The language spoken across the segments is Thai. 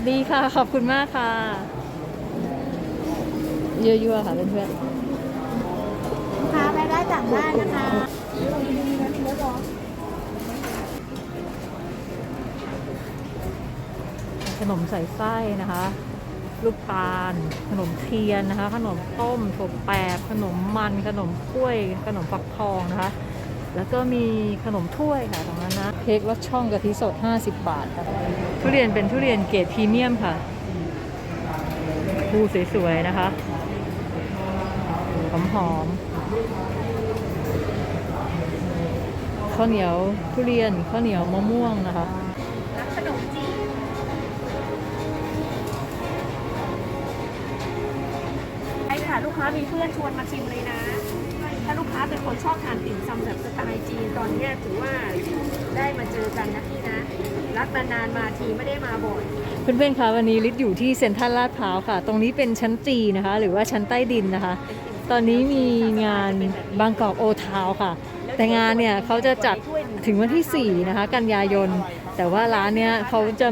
วัสดีค่ะ ขอบคุณมากค่ะยั่วๆค่ะเพื่อนพาไปได้จากบ้านนะคะๆขนมใส่ไส้นะคะ ลูกตาล ขนมเทียนนะคะ ขนมต้มถั่วแปบขนมมัน ขนมกล้วย ขนมฟักทองนะคะ แล้วก็มีขนมถ้วยค่ะตรงนั้นนะเค้กรสช่องกะทิสด 50 บาทค่ะทุเรียนเป็นทุเรียนเกรดพรีเมียมค่ะภูสวยๆนะคะหอมหอมๆข้าวเหนียวทุเรียนข้าวเหนียวมะม่วงนะคะรับขนมจีบใช่ค่ะลูกค้ามีเพื่อนชวนมาชิมเลยนะถ้าลูกค้า เป็นคนชอบทานติ่มซำแบบสไตล์จีนตอนนี้ถือว่าได้มาเจอกันนะพี่นะ รักนานมาทีไม่ได้มาบ่อยเพื่อนๆคะวันนี้ลิศอยู่ที่เซ็นทรัลลาดพร้าวค่ะ ตรงนี้เป็นชั้นจีนะคะ หรือว่าชั้นใต้ดินนะคะ ตอนนี้มีงานบางกอกโอทาวค่ะ แต่งานเนี่ยเขาจะจัดถึงวันที่ 4 นะคะ กันยายน แต่ว่าร้านเนี้ยเขาจะ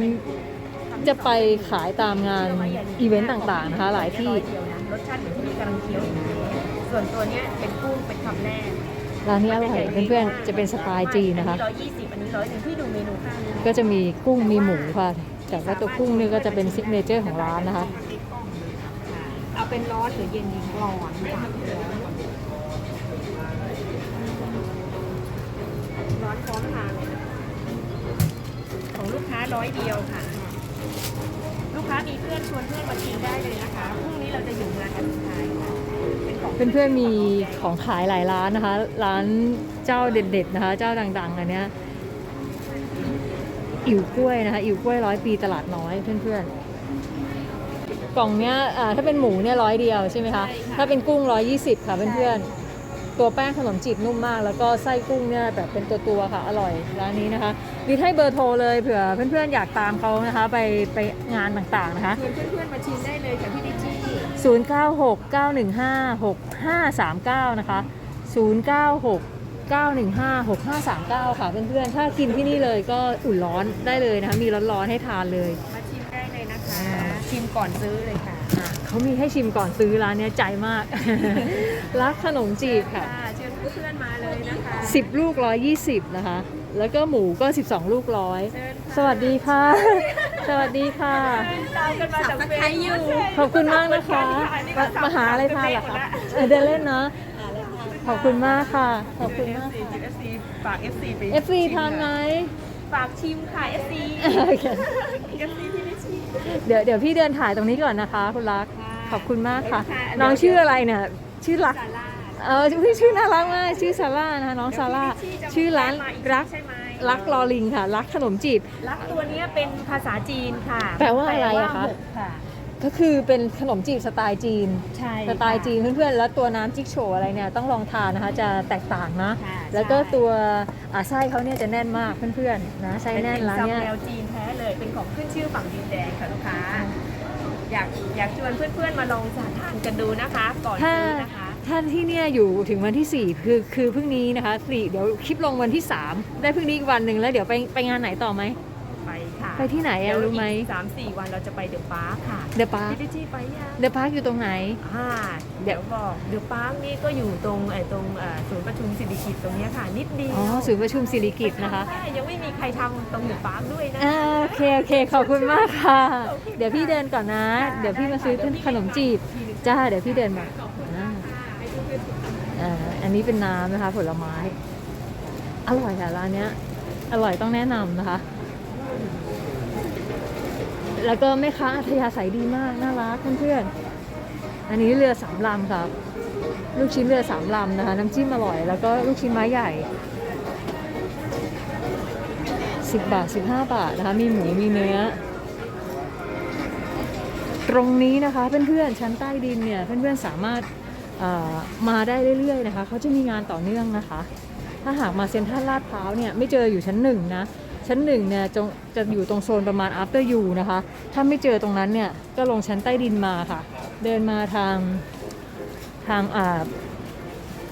จะไปขายตามงานอีเวนต์ต่างๆนะคะ หลายที่รสชาติเหมือน ส่วนตัวเนี้ยเป็นกุ้งเป็นคำแรกร้านนี้อร่อยเพื่อนๆจะเป็นสไตล์จีนนะคะ ร้อยยี่สิบอันนี้ร้อยหนึ่งพี่ดูเมนูข้างนี้ก็จะมีกุ้งมีหมูค่ะ แต่ว่าตัวกุ้งเนี่ยก็จะเป็นซิกเนเจอร์ของร้านนะคะ เอาเป็นร้อนหรือเย็นดีร้อนค่ะร้อนพร้อมทานเลยนะของลูกค้าร้อยเดียวค่ะ ลูกค้ามีเพื่อนชวนเพื่อนมากินได้เลยนะคะพรุ่งนี้เราจะอยู่งานกันสุดท้ายค่ะ เป็นของเพื่อนๆมีของขายหลายร้านนะคะ ร้านเจ้าเด็ดๆนะคะ เจ้าดังๆอันเนี้ยอิ๋วกล้วยนะคะ อิ๋วกล้วยร้อยปีตลาดน้อยเพื่อนๆ กล่องเนี้ยอ่าถ้าเป็นหมูเนี่ยร้อยเดียวใช่ไหมคะ ถ้าเป็นกุ้งร้อยยี่สิบค่ะเพื่อนๆ ตัวแป้งขนมจีบนุ่มมาก แล้วก็ไส้กุ้งเนี่ยแบบเป็นตัวๆค่ะ อร่อยร้านนี้นะคะดีให้เบอร์โทรเลยเผื่อเพื่อนๆอยากตามเขานะคะ ไปไปงานต่างๆนะคะชวนเพื่อนๆมาชิมได้เลยค่ะพี่ดิจี้ 0969156539 นะคะ 0969156539 ค่ะเพื่อนๆ ถ้ากินที่นี่เลยก็อุ่นร้อนได้เลยนะคะ มีร้อนๆให้ทานเลยมาชิมได้เลยนะคะ ชิมก่อนซื้อเลยค่ะ เขามีให้ชิมก่อนซื้อร้านเนี้ยใจมาก รักขนมจีบค่ะ เชิญเพื่อนๆมาเลยนะคะ 10 ลูก 120 นะคะ แล้วก็หมูก็ 12 ลูกร้อยเชิญสวัสดีค่ะ สวัสดีค่ะ ตามกันมาจากเฟซอยู่ขอบคุณมากนะคะ มามาหาอะไรทานเหรอคะเออเดินเล่นเนาะขอบคุณมากค่ะ ขอบคุณมากค่ะ FC ฝาก FC ไป FC ทานไหมฝากชิมค่ะ FC โอเค FC ที่ไม่ชิม เดี๋ยวเดี๋ยวพี่เดินถ่ายตรงนี้ก่อนนะคะคุณรักค่ะขอบคุณมากค่ะค่ะ น้องชื่ออะไรเนี่ย ชื่อรักซาร่าเออพี่ชื่อน่ารักมาก ชื่อซาร่านะคะน้องซาร่า ชื่อร้านรัก ใช่ไหม รักลอลิงค่ะ รักขนมจีบ รักตัวเนี้ยเป็นภาษาจีนค่ะแปลว่าอะไรอะคะ แปลว่าหกค่ะ ก็คือเป็นขนมจีบสไตล์จีน ใช่สไตล์จีนเพื่อนๆ แล้วตัวน้ำจิ๊กโฉวอะไรเนี่ยต้องลองทานนะคะจะแตกต่างนะ ค่ะแล้วก็ใช่ตัวอ่าไส้เขาเนี่ยจะแน่นมากเพื่อนๆนะไส้เป็นแน่นติ่มร้านซำเนี่ยแนวจีนแท้เลยเป็นของขึ้นชื่อฝั่งดินแดงค่ะลูกค้า อยากอยากชวนเพื่อนๆมาลองสาทานกันดูนะคะ ก่อนถ้าซื้อนะคะ ถ้าที่เนี่ยอยู่ถึงวันที่ 4 คือคือพรุ่งนี้นะคะสี่เดี๋ยวคลิปลงวันที่ 3 ได้พรุ่งนี้อีกวันหนึ่งแล้วเดี๋ยวไปไปงานไหนต่อไหม ไปค่ะไปที่ไหนอะเดี๋ยวรู้ไหม อีกสามสี่วันเราจะไปเดอะปาร์คค่ะเดอะพาร์คพี่ดิจี้ไปยังเดอะพาร์คอยู่ตรงไหน อ่าเดี๋ยวบอกเดอะปาร์คนี่ก็อยู่ตรงไอ้ตรงเอ่อศูนย์ประชุมสิริกิติ์ตรงเนี้ยค่ะ นิดเดียวอ๋อศูนย์ประชุมสิริกิต์นะคะใช่ยังไม่มีใครทำตรงเดอะปาร์คด้วยนะ อ่าโอเคโอเคขอบคุณมากค่ะโอเคเดี๋ยวพี่เดินก่อนนะ เดี๋ยวพี่มาซื้อขนมจีบจ้าเดี๋ยวพี่เดินมาอ่าให้เพื่อนๆ อันนี้เป็นน้ำนะคะ ผลไม้ อร่อยค่ะร้านเนี้ย อร่อยต้องแนะนำนะคะ แล้วก็แม่ค้าอัธยาศัยดีมาก น่ารักเพื่อนๆ อันนี้เรือสามลำครับ ลูกชิ้นเรือสามลำนะคะ น้ำจิ้มอร่อย แล้วก็ลูกชิ้นไม้ใหญ่10บบาท15บห้าบาทนะคะ มีหมูมีเนื้อ ตรงนี้นะคะเพื่อนๆชั้นใต้ดินเนี่ยเพื่อนๆสามารถ มาได้เรื่อยๆนะคะเขาจะมีงานต่อเนื่องนะคะ ถ้าหากมาเซ็นทรัลลาดพร้าวเนี่ยไม่เจออยู่ชั้นหนึ่งนะ ชั้นหนึ่งเนี่ยจงจะอยู่ตรงโซนประมาณ after you นะคะ ถ้าไม่เจอตรงนั้นเนี่ยก็ลงชั้นใต้ดินมาค่ะ เดินมาทางทางอ่า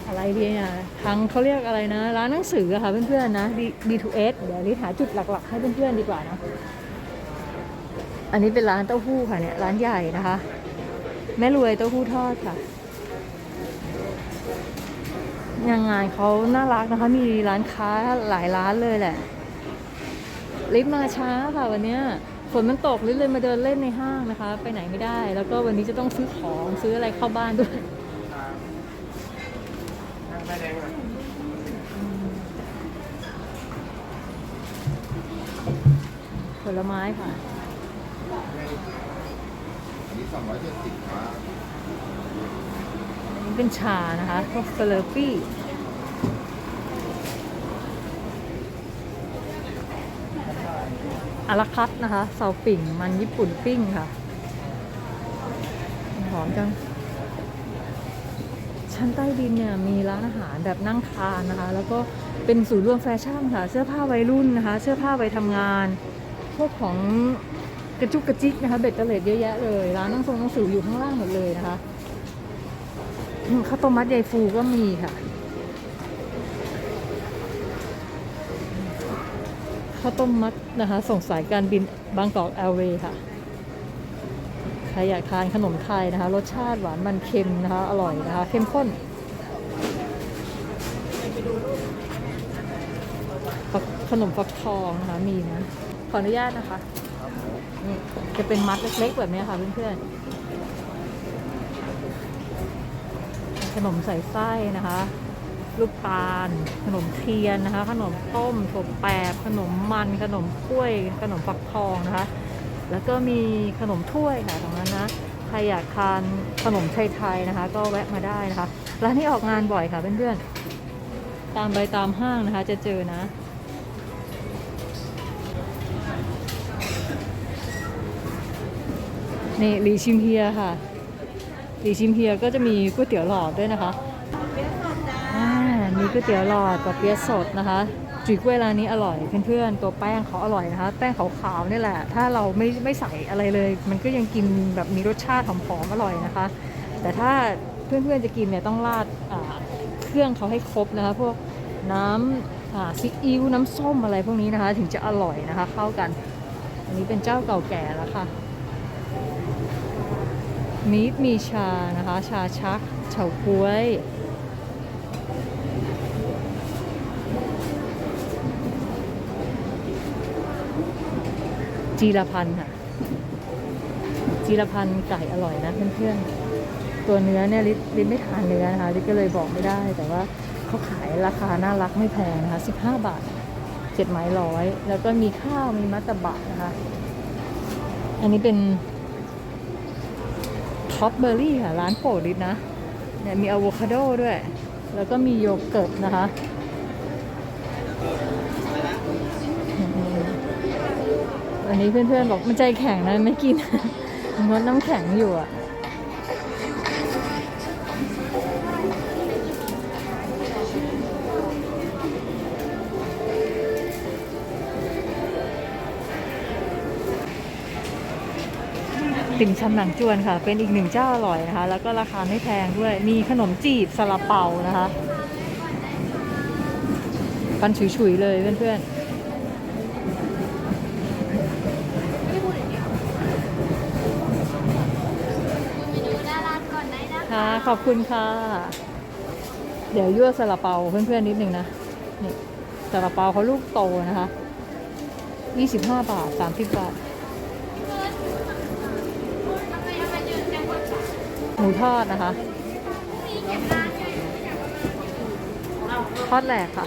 อะไรดีเนี่ยทางเขาเรียกอะไรนะ ร้านหนังสือค่ะเพื่อนๆนะ D- D2S เดี๋ยวลิหาจุดหลักๆ ให้เพื่อนๆดีกว่านะ อันนี้เป็นร้านเต้าหู้ค่ะเนี่ยร้านใหญ่นะคะ แม่รวยเต้าหู้ทอดค่ะ ยังงานเขาน่ารักนะคะ มีร้านค้าหลายร้านเลยแหละ ลิฟต์มาช้าค่ะวันนี้ฝนมันตกลิฟต์เลยมาเดินเล่นในห้างนะคะ ไปไหนไม่ได้ แล้วก็วันนี้จะต้องซื้อของซื้ออะไรเข้าบ้านด้วยผลไม้ค่ะอันนี้สองร้อยเจ็ดสิบ นนี้เป็นชานะคะพวกสเลปี้อาราคัตนะคะเสาปิ่งมันญี่ปุ่นปิ้งค่ะ หอมจัง ชั้นใต้ดินเนี่ยมีร้านอาหารแบบนั่งทานนะคะ แล้วก็เป็นศูนย์รวมแฟชั่นค่ะ เสื้อผ้าวัยรุ่นนะคะ เสื้อผ้าวัยทำงาน พวกของกระจุกกระจิกนะคะ เบ็ดเตล็ดเยอะแยะเลย ร้านนั่งทรงหนังสืออยู่ข้างล่างหมดเลยนะคะ ข้าวต้มมัดยายฟูก็มีค่ะข้าวต้มมัดนะคะ ส่งสายการบินบางกอกแอร์เวย์ค่ะใครอยากทานขนมไทยนะคะ รสชาติหวานมันเค็มนะคะ อร่อยนะคะ เข้มข้นขนมฟักทองนะคะมีนะ ขออนุญาตนะคะจะเป็นมัดเล็กๆแบบนี้ค่ะเพื่อนๆ ขนมใส่ไส้นะคะลูกตาล ขนมเทียนนะคะ ขนมต้มถั่วแปบขนมมัน ขนมกล้วย ขนมฟักทองนะคะ แล้วก็มีขนมถ้วยค่ะตรงนั้นนะใครอยากทานขนมไทยๆนะคะ ก็แวะมาได้นะคะร้านนี้ออกงานบ่อยค่ะเพื่อนๆตามใบตามห้างนะคะ จะเจอนะนี่ลีชิมเฮียค่ะ หลีชิมเฮียก็จะมีก๋วยเตี๋ยวหลอดด้วยนะคะอ่ามีก๋วยเตี๋ยวหลอดกับเปี๊ยะสดนะคะจุ๋ยกล้วยร้านนี้อร่อยเพื่อนๆตัวแป้งเขาอร่อยนะคะ แป้งขาวๆนี่แหละ ถ้าเราไม่ไม่ใส่อะไรเลย มันก็ยังกินแบบมีรสชาติหอมๆอร่อยนะคะ แต่ถ้าเพื่อนๆจะกินเนี่ยต้องราดเครื่องเขาให้ครบนะคะ พวกน้ำซีอิ๊วน้ำส้มอะไรพวกนี้นะคะ ถึงจะอร่อยนะคะ เข้ากัน อันนี้เป็นเจ้าเก่าแก่แล้วค่ะ มีดมีชานะคะ ชาชักเฉาก๊วยจีรพันธ์ค่ะ จีรพันธ์ไก่อร่อยนะเพื่อนๆ ตัวเนื้อเนี่ยลิศลิศไม่ทานเนื้อนะคะลิศก็เลยบอกไม่ได้ แต่ว่าเขาขายราคาน่ารักไม่แพงนะคะ 15 บาทเจ็ดไม้ร้อย แล้วก็มีข้าวมีมัตตบะนะคะ อันนี้เป็น ท็อปเบอร์รี่ค่ะ ร้านโปรดลิศนะเนี่ยมีอะโวคาโดด้วย แล้วก็มีโยเกิร์ตนะคะอันนี้เพื่อนๆบอกมันใจแข็งนะไม่กินงดน้ำแข็งอยู่อะ ติ่มซำหนังจวนค่ะ เป็นอีกหนึ่งเจ้าอร่อยนะคะ แล้วก็ราคาไม่แพงด้วย มีขนมจีบซาลาเปานะคะปันฉุยๆเลยเพื่อนๆค่ะขอบคุณค่ะ เดี๋ยวยั่วซาลาเปาเพื่อนๆนิดนึงนะนี่ซาลาเปาเขาลูกโตนะคะ 25 บาท 30 บาท หมูทอดนะคะ ทอดแหลกค่ะ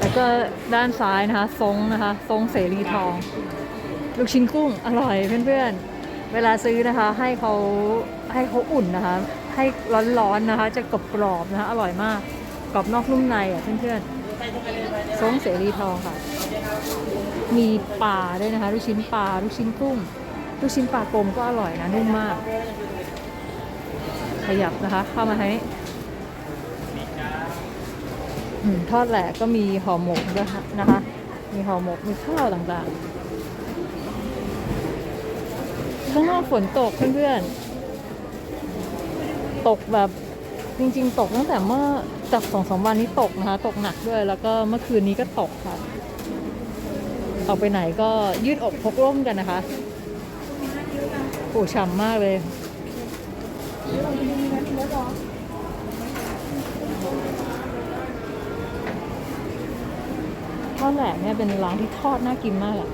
แล้วก็ด้านซ้ายนะคะทรงนะคะทรงเสรีทอง ลูกชิ้นกุ้งอร่อยเพื่อนๆ เวลาซื้อนะคะให้เขาให้เขาอุ่นนะคะ ให้ร้อนๆนะคะ จะกรอบกรอบๆนะคะ อร่อยมากกรอบนอกนุ่มในอะเพื่อนๆ ทรงเสรีทองค่ะ มีปลาด้วยนะคะ ลูกชิ้นปลา ลูกชิ้นกุ้ง ลูกชิ้นปลากลมก็อร่อยนะ นุ่มมาก ขยับนะคะ เข้ามาให้อทอดแหลกก็มีห่อหมกด้วยนะคะ มีห่อหมก มีข้าวต่างๆข้างนอกฝนตกเพื่อนๆ ตกแบบจริง ๆ ตกตั้งแต่เมื่อ จากสองสามวันนี้ตกนะคะ ตกหนักด้วย แล้วก็เมื่อคืนนี้ก็ตกค่ะ ออกไปไหนก็ยืดอกพกร่มกันนะคะโอ้ฉ่ำมากเลยข้าวแหลกเนี่ยเป็นร้านที่ทอดน่ากินมากอะ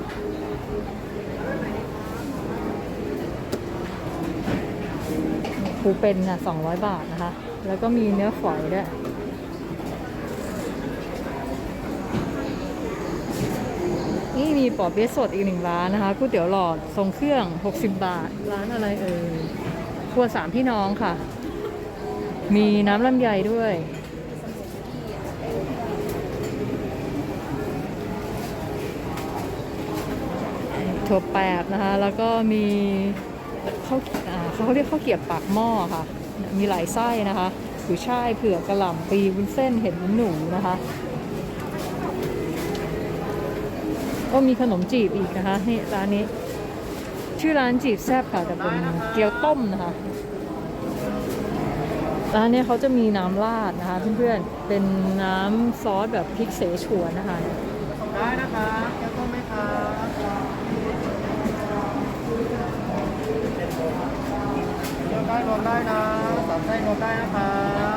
ปูเป็นอะ200บาทนะคะ แล้วก็มีเนื้อฝอยด้วย นี่มีปอเปี๊ยะสดอีกหนึ่งร้านนะคะก๋วยเตี๋ยวหลอดทรงเครื่อง 60 บาท ร้านอะไรเอ่ยครัวสามพี่น้องค่ะ มีน้ำลำไยด้วย ถั่วแปบนะคะ แล้วก็มีข้าวอ่าเขาเรียกข้าวเกียบปากหม้อค่ะ มีหลายไส้นะคะกุยช่ายเผือกกระหล่ำปีวุ้นเส้นเห็ดวุ้นหนูนะคะ ก็มีขนมจีบอีกนะคะนี่ร้านนี้ ชื่อร้านจีบแซบค่ะแต่เป็นเกี๊ยวต้มนะคะ ร้านเนี้ยเขาจะมีน้ำราดนะคะเพื่อนๆ เป็นน้ำซอสแบบพริกเสฉวนนะคะได้นะคะแก้วต้มไหมคะเลือกได้รวมได้นะสามไส้รวมได้นะครั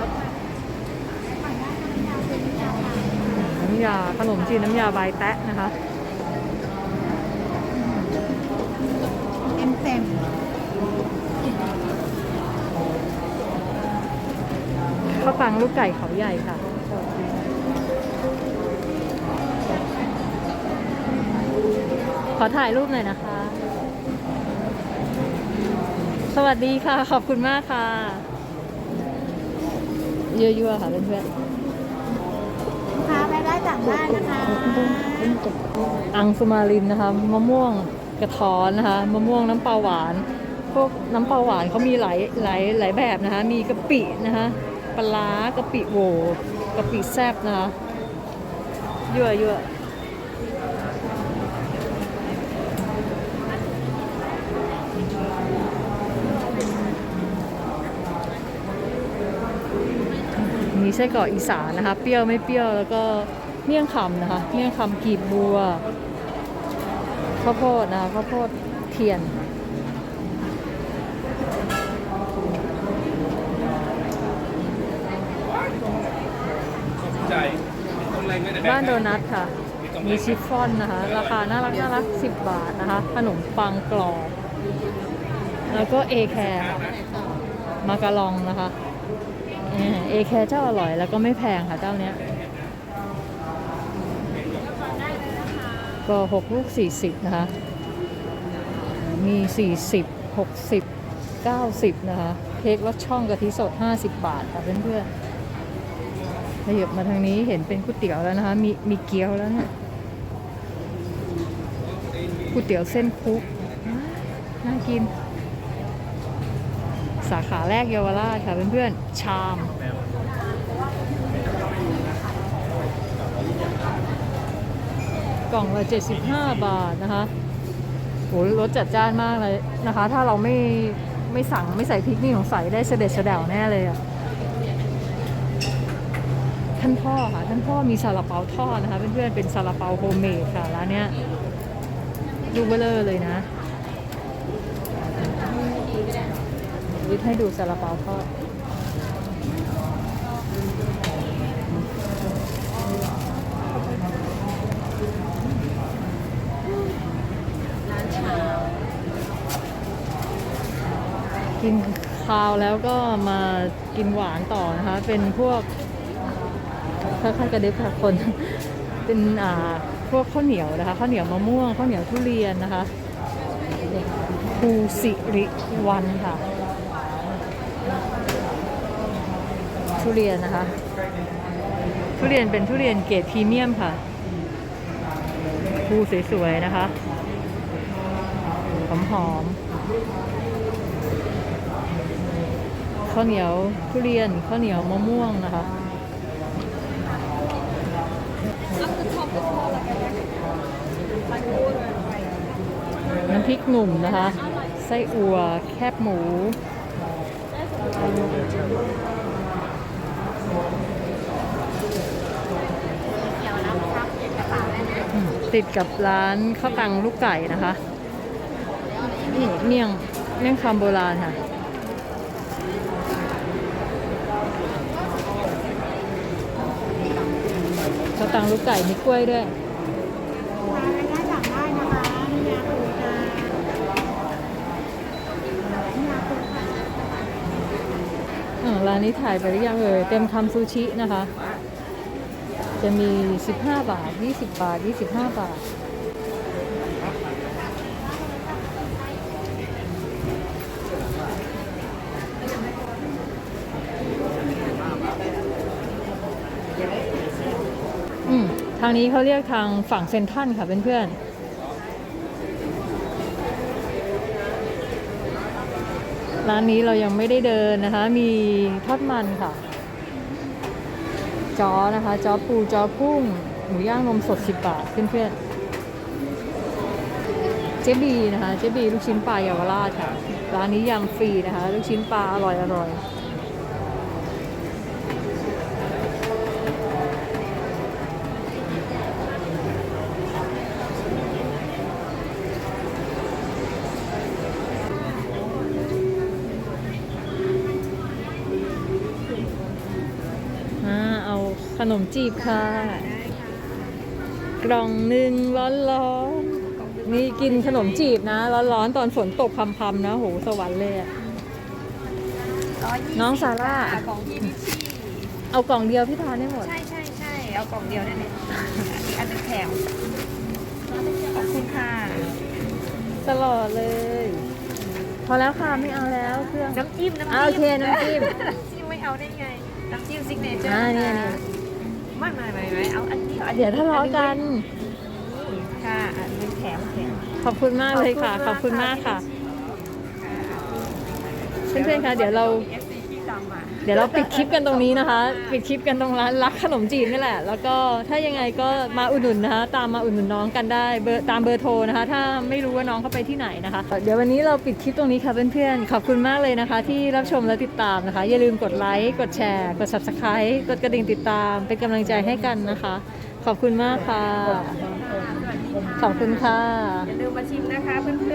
บน้ำยาขนมจีนน้ำยาใบแตะนะคะ มเต็มข้าวตังลูกไก่เขาใหญ่ค่ะขอถ่ายรูปหน่อยนะคะ สวัสดีค่ะ ขอบคุณมากค่ะยั่วๆค่ะเพื่อนพาไปได้จากบ้านนะคะๆอังสุมาลินนะคะ มะม่วง กระท้อนนะคะมะม่วงน้ำปลาหวานพวกน้ำปลาหวานเขามีหลายหลายหลายแบบนะคะ มีกะปินะคะปลากะปิโวกะปิแซบนะคะยั่วยั่วมีไส้กรอกอีสานนะคะ เปรี้ยวไม่เปรี้ยวแล้วก็เมี่ยงคำนะคะ เมี่ยงคำกีบบัว ข้าวโพดนะคะข้าวโพดเทียน ใจต้องแรงไม่ได้แบบ้านโดนัทค่ะ มีชิฟฟ่อนนะคะ ราคาน่ารักน่ารัก10บาทนะคะ ขนมปังกรอบ แล้วก็เอแคร์มาการองนะคะเอแคร์เจ้าอร่อยแล้วก็ไม่แพงค่ะเจ้าเนี้ย ก็6ลูก40นะคะ มี40 60 90นะคะเค้กรสช่องกะทิสด50บาทค่ะเพื่อนๆขยับมาทางนี้เห็นเป็นก๋วยเตี๋ยวแล้วนะคะ มีมีเกี๊ยวแล้วเนี่ยก๋วยเตี๋ยวเส้นคลุกน่ากิน สาขาแรกเยาวราชค่ะเพื่อนๆ ชาม กล่องละ 75 บาทนะคะโหรสจัดจ้านมากเลยนะคะ ถ้าเราไม่ไม่สั่งไม่ใส่พริกนี่สงใสัยได้เสด็จเสดวแน่เลยอะท่านพ่อค่ะ ท่านพ่อมีซาลาเปาทอดนะคะเพื่อนๆเป็นซาลาเปาโฮมเมดค่ะร้านเนี้ยดูเบลอเลยนะวิทให้ดูซาลาเปาทอด กินข้าวแล้วก็มากินหวานต่อนะคะ เป็นพวกค่อยๆกระเด็บค่ะคน เป็นอ่าพวกข้าวเหนียวนะคะข้าวเหนียวมะม่วงข้าวเหนียวทุเรียนนะคะภูสิริวันค่ะ ทุเรียนนะคะ ทุเรียนเป็นทุเรียนเกรดพรีเมียมค่ะภูสวยๆนะคะหอมๆ ข้าวเหนียวทุเรียนข้าวเหนียวมะม่วงนะคะน้ำพริกหนุ่มนะคะ ไส้อัวแคบหมูติดกับร้านข้าวตังลูกไก่นะคะ นี่เมี่ยงเมี่ยงคำโบราณค่ะ ตังลูกไก่มีกล้วยด้วยอ่าร้านนี้ถ่ายไปหรือยังเอ่ยเต็มคำซูชินะคะ จะมี 15 บาท 20 บาท 25 บาทางนี้เขาเรียกทางฝั่งเซนทันค่ะเพื่อนๆร้านนี้เรายังไม่ได้เดินนะคะ มีทอดมันค่ะ จอนะคะ จอปูจอกุ้ง หมูย่างนมสด 10 บาท เพื่อนๆ เจ๊บีนะคะ เจ๊บีลูกชิ้นปลาเยาวราชค่ะ ร้านนี้ยำฟรีนะคะ ลูกชิ้นปลาอร่อยอร่อย อ่าเอาข นมจีบค่ะ กล่องหนึ่งร้อนๆนี่กินขนมจีบนะร้อนๆตอนฝนตกพรำๆนะโหสวรรค์เลยอะน้องซาร่าของพี่พิชชี่เอากล่องเดียวพี่ทานได้หมด ใช่ใช่ใช่เอากล่องเดียวนั่นแหละอีกอันนึงแถมขอบคุณค่ะตลอดเลย พอแล้วค่ะไม่เอาแล้วเครื่องน้ำจิ้มน้ำอ่าจิ้มโอเคน้ำจิ้มน้ำจิ้มไม่เอาได้ไง น้ำจิ้มซิกเนเจอร์อ่าเนี่ยเนี่ย ไม่ไม่ไม่ไม่เอาอันนี้อาอันนี้เดี๋ยวทะเลาะกัน ค่ะอันนี้แถมแถม ขอบคุณมากเลยค่ะขอบคุณมากค่ะ เพื่อนๆคะเดี๋ยวเราเอฟซีที่ตามมาเดี๋ยวเราปิดคลิปกันตรงนี้นะคะ ปิดคลิปกันตรงร้านรักขนมจีนนี่แหละ แล้วก็ถ้ายังไงก็มาอุดหนุนนะคะ ตามมาอุดหนุนน้องกันได้เบอร์ตามเบอร์โทรนะคะ ถ้าไม่รู้ว่าน้องเขาไปที่ไหนนะคะ เดี๋ยววันนี้เราปิดคลิปตรงนี้ค่ะเพื่อนๆ ขอบคุณมากเลยนะคะ ที่รับชมและติดตามนะคะ อย่าลืมกดไลค์ กดแชร์ กด subscribe กดกระดิ่งติดตาม เป็นกำลังใจให้กันนะคะ ขอบคุณมากค่ะ ขอบคุณค่ะ อย่าลืมมาชิมนะคะเพื่อนๆ